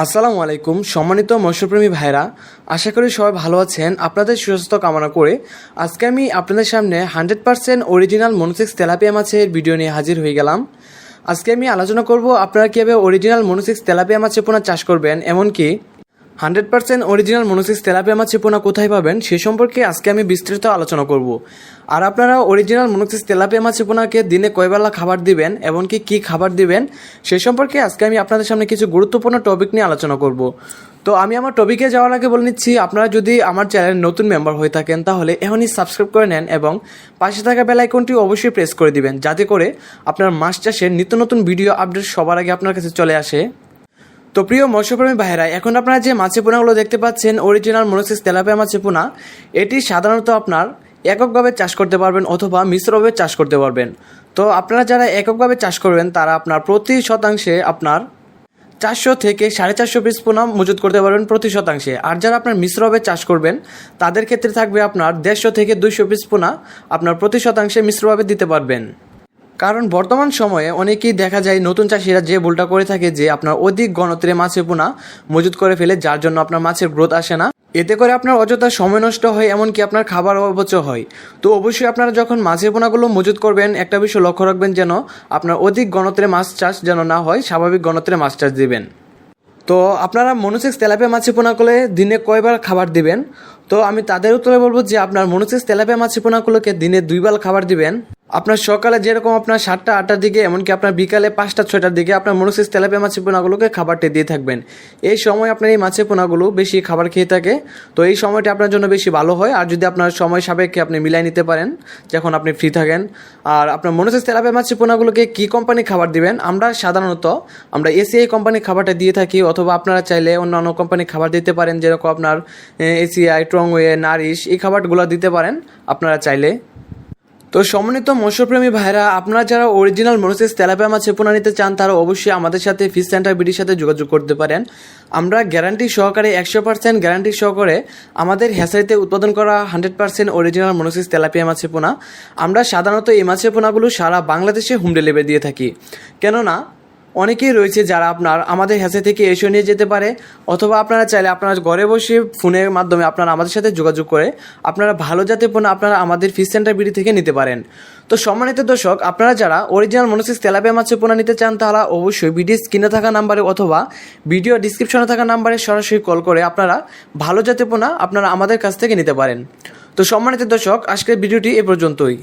আসসালামু আলাইকুম, সম্মানিত মৎস্যপ্রেমী ভাইরা, আশা করি সবাই ভালো আছেন, আপনাদের সুস্বাস্থ্য কামনা করে। আজকে আমি আপনাদের সামনে hundred percent original monosex tilapia মাছের ভিডিও নিয়ে হাজির হয়ে গেলাম। আজকে আমি আলোচনা করব, আপনারা কীভাবে অরিজিনাল মনোসিক্স তেলাপিয়া মাছের পোনা চাষ করবেন, এমনকি hundred percent original monosex tilapia মাছের পোনা কোথায় পাবেন সে সম্পর্কে আজকে আমি বিস্তৃত আলোচনা করব। আর আপনারা অরিজিনাল মনোসিক্স তেলাপিয়া মাছের পোনাকে দিনে কয়বেলা খাবার দিবেন এমনকি কি খাবার দিবেন, সে সম্পর্কে আজকে আমি আপনাদের সামনে কিছু গুরুত্বপূর্ণ টপিক নিয়ে আলোচনা করব। তো আমি আমার টপিকে যাওয়ার আগে বলে নিচ্ছি, আপনারা যদি আমার চ্যানেল নতুন মেম্বার হয়ে থাকেন, তাহলে এখনই সাবস্ক্রাইব করে নেন এবং পাশে থাকা বেল আইকনটি অবশ্যই প্রেস করে দিবেন, যাতে করে আপনার মাছ চাষের নিত্য নতুন ভিডিও আপডেট সবার আগে আপনার কাছে চলে আসে। তো প্রিয় মৎস্যপ্রেমী ভাইরা এখন আপনারা যে মাছের পোনাগুলো দেখতে পাচ্ছেন অরিজিনাল মনোসিস তেলাপিয়া মাছের পোনা, এটি সাধারণত আপনার এককভাবে চাষ করতে পারবেন অথবা মিশ্রভাবে চাষ করতে পারবেন। তো আপনারা যারা এককভাবে চাষ করবেন, তারা আপনার প্রতি শতাংশে আপনার চারশো থেকে সাড়ে চারশো পিস পোনা মজুত করতে পারবেন প্রতি শতাংশে। আর যারা আপনার মিশ্রভাবে চাষ করবেন, তাদের ক্ষেত্রে থাকবে আপনার দেড়শো থেকে দুইশো পিস পোনা আপনার প্রতি শতাংশে মিশ্রভাবে দিতে পারবেন। কারণ বর্তমান সময়ে অনেকেই দেখা যায় নতুন চাষিরা যে ভুলটা করে থাকে যে আপনার অধিক গণত্রে মাছের পোনা মজুত করে ফেলে, যার জন্য আপনার মাছের গ্রোথ আসে না। এতে করে আপনার অযথা সময় নষ্ট হয়, এমনকি আপনার খাবার অপচয় হয়। তো অবশ্যই আপনারা যখন মাছের পোনাগুলো মজুত করবেন, একটা বিষয় লক্ষ্য রাখবেন যেন আপনার অধিক গণত্রে মাছ চাষ যেন না হয়, স্বাভাবিক গণত্রে মাছ চাষ দিবেন। তো আপনারা মনোসেক্স তেলাপিয়া মাছের পোনা করলে দিনে কয়বার খাবার দিবেন? তো আমি তাদের উত্তরে বলব যে আপনার মনোসেক্স তেলাপিয়া মাছের পোনাগুলোকে দিনে দুইবার খাবার দিবেন। আপনার সকালে যেরকম আপনার সাতটা, আটটার দিকে, এমনকি আপনার বিকালে পাঁচটা, ছয়টার দিকে আপনার মনোসেক্স তেলাপিয়া মাছের পোনাগুলোকে খাবারটি দিয়ে থাকবেন। এই সময় আপনার এই মাছের পোনাগুলো বেশি খাবার খেয়ে থাকে, তো এই সময়টা আপনার জন্য বেশি ভালো হয়। আর যদি আপনার সময় সাপেক্ষে আপনি মিলাই নিতে পারেন, যখন আপনি ফ্রি থাকেন, আর আপনার মনোসেক্স তেলাপিয়া মাছের পোনাগুলোকে কী কোম্পানি খাবার দিবেন? আমরা সাধারণত, আমরা এসিআই কোম্পানির খাবারটা দিয়ে থাকি, অথবা আপনারা চাইলে অন্যান্য কোম্পানির খাবার দিতে পারেন, যেরকম আপনার এসিআই ট্রংওয়ে নারিশ এই খাবারগুলো দিতে পারেন। আপনারা চাইলে তো সমন্বিত মৎস্যপ্রেমী ভাইরা, আপনারা যারা অরিজিনাল মরসেস তেলাপিয়া মাছ পোনা নিতে চান, তারা অবশ্যই আমাদের সাথে ফিশ সেন্টার বিডির সাথে যোগাযোগ করতে পারেন। আমরা গ্যারান্টি সহকারে একশো পার্সেন্ট গ্যারান্টি সহকারে আমাদের হ্যাসারিতে উৎপাদন করা hundred percent original monosex tilapia মাছের পোনা। আমরা সাধারণত এই মাছের পোনাগুলো সারা বাংলাদেশে হোম ডেলিভারি দিয়ে থাকি। কেননা অনেকেই রয়েছে যারা আপনার আমাদের হ্যাসে থেকে এসে নিয়ে যেতে পারে, অথবা আপনারা চাইলে আপনারা ঘরে বসে ফোনের মাধ্যমে আপনারা আমাদের সাথে যোগাযোগ করে আপনারা ভালো জাতের পণ্য আপনারা আমাদের ফিশ সেন্টার বিডি থেকে নিতে পারেন। তো সম্মানিত দর্শক, আপনারা যারা অরিজিনাল মনোসিস তেলাপিয়া মাছের পোনা নিতে চান, তারা অবশ্যই ভিডিও স্ক্রিনে থাকা নাম্বারে অথবা ভিডিও ডিসক্রিপশনে থাকা নাম্বারে সরাসরি কল করে আপনারা ভালো জাতের পোনা আপনারা আমাদের কাছ থেকে নিতে পারেন। তো সম্মানিত দর্শক, আজকের ভিডিওটি এ পর্যন্তই।